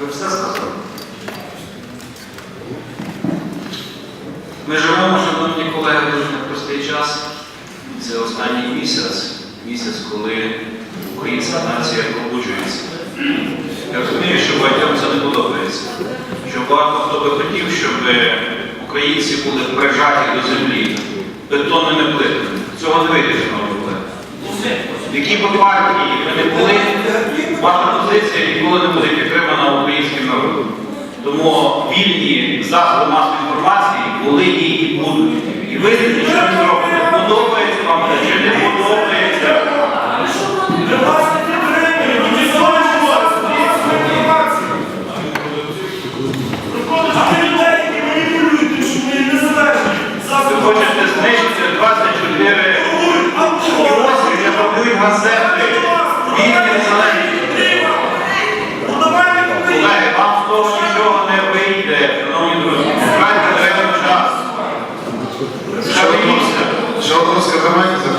Ви все сказали. Ми живемо, шановні колеги, дуже непростий час. Це останній місяць, місяць, коли українська нація пробуджується. Я розумію, що багатьом це не подобається. Що багато хто би хотів, щоб українці були прижаті до землі бетонними плитами. Цього не вийде, шановні колеги. В якій би партії не були, ваша позиція ніколи не буде підтримана. Тому вільні засоби масової інформації були і будуть. І ви що ви зробите, подобається вам чи не подобається. Ви хочете знищити 24 кіоски, де продають газети, треба час.